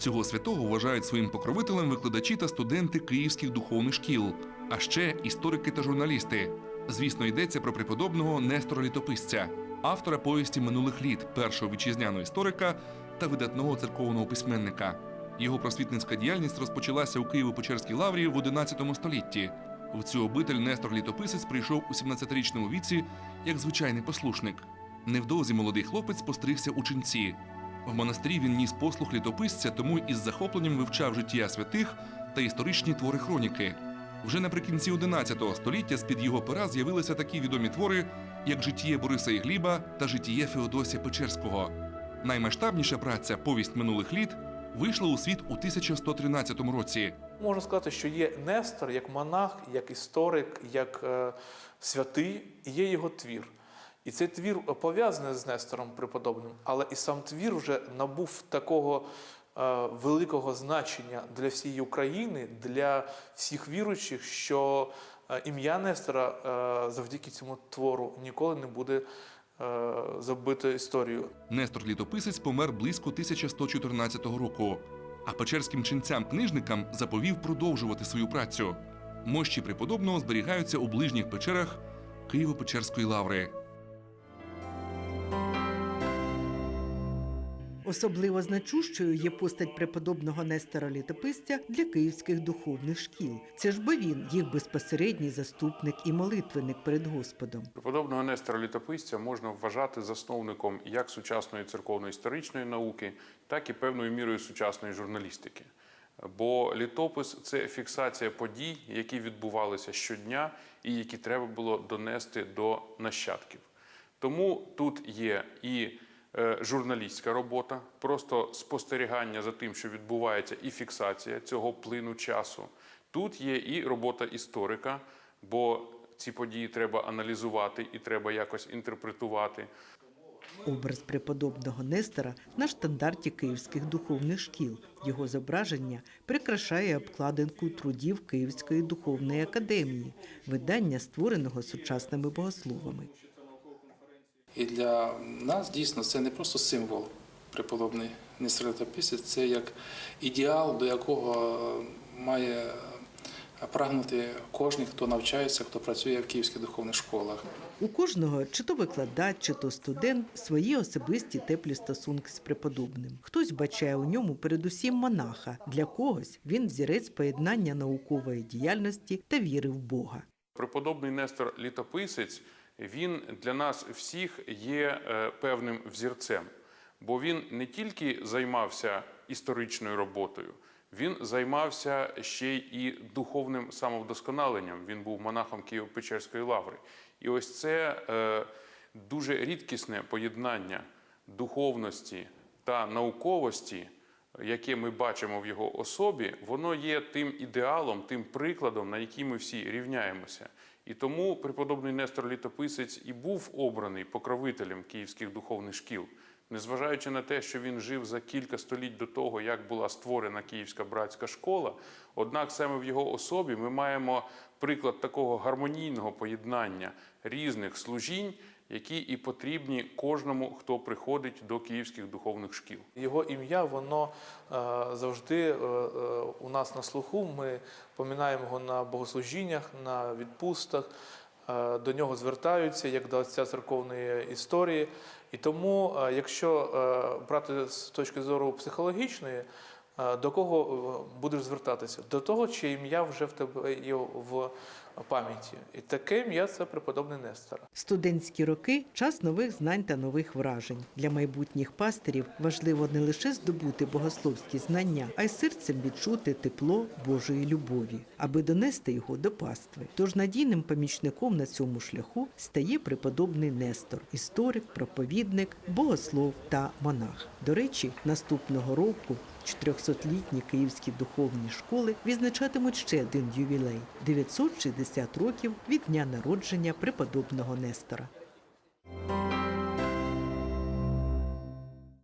Цього святого вважають своїм покровителем викладачі та студенти київських духовних шкіл, а ще історики та журналісти. Звісно, йдеться про преподобного Нестора Літописця, автора повісті минулих літ, першого вітчизняного історика та видатного церковного письменника. Його просвітницька діяльність розпочалася у Києво-Печерській лаврі в XI столітті. В цю обитель Нестор Літописець прийшов у 17-річному віці як звичайний послушник. Невдовзі молодий хлопець постригся у ченці. В монастирі він ніс послух літописця, тому із захопленням вивчав життя святих та історичні твори хроніки. Вже наприкінці XI століття з-під його пера з'явилися такі відомі твори, як житіє Бориса і Гліба та житіє Феодосія Печерського. Наймасштабніша праця Повість минулих літ вийшла у світ у 1113 році. Можна сказати, що є Нестор як монах, як історик, як е, святий, і є його твір. І цей твір пов'язаний з Нестором преподобним, але і сам твір вже набув такого е, великого значення для всієї України, для всіх віруючих, що е, ім'я Нестора е, завдяки цьому твору ніколи не буде е, забито історією. Нестор Літописець помер близько 1114 року, а печерським ченцям-книжникам заповів продовжувати свою працю. Мощі преподобного зберігаються у ближніх печерах Києво-Печерської лаври. Особливо значущою є постать преподобного Нестора Літописця для київських духовних шкіл. Це ж бо він їх безпосередній заступник і молитвенник перед Господом. Преподобного Нестора Літописця можна вважати засновником як сучасної церковно-історичної науки, так і певною мірою сучасної журналістики. Бо літопис це фіксація подій, які відбувалися щодня і які треба було донести до нащадків. Тому тут є і журналістська робота, просто спостерігання за тим, що відбувається, і фіксація цього плину часу. Тут є і робота історика, бо ці події треба аналізувати і треба якось інтерпретувати. Образ преподобного Нестора на штандарті київських духовних шкіл. Його зображення прикрашає обкладинку трудів Київської духовної академії, видання, створеного сучасними богословами. І для нас дійсно це не просто символ преподобний Нестор це як ідеал, до якого має прагнути кожен, хто навчається, хто працює в київських духовних школах. У кожного, чи то викладач, чи то студент, свої особисті теплі стосунки з преподобним. Хтось бачає у ньому передусім монаха, для когось він взірець поєднання наукової діяльності та віри в Бога. Преподобний Нестор Літописець він для нас всіх є е, певним взірцем, бо він не тільки займався історичною роботою, він займався ще й духовним самовдосконаленням. Він був монахом Києво-Печерської лаври. І ось це е, дуже рідкісне поєднання духовності та науковості, яке ми бачимо в його особі, воно є тим ідеалом, тим прикладом, на який ми всі рівняємося. І тому преподобний Нестор Літописець і був обраний покровителем київських духовних шкіл, незважаючи на те, що він жив за кілька століть до того, як була створена Київська братська школа. Однак саме в його особі ми маємо приклад такого гармонійного поєднання різних служінь, які і потрібні кожному, хто приходить до київських духовних шкіл. Його ім'я, воно е, завжди е, е, у нас на слуху. Ми поминаємо його на богослужіннях, на відпустах. До нього звертаються як до отця церковної історії. І тому, якщо брати з точки зору психологічної, до кого будеш звертатися? До того, чиє ім'я вже в тебе є в пам'яті. І таке ім'я це преподобний Нестора. Студентські роки час нових знань та нових вражень. Для майбутніх пастирів важливо не лише здобути богословські знання, а й серцем відчути тепло Божої любові, аби донести його до пастви. Тож надійним помічником на цьому шляху стає преподобний Нестор, історик, проповідник, богослов та монах. До речі, наступного року 400-літні київські духовні школи відзначатимуть ще один ювілей 960 років від дня народження преподобного Нестора.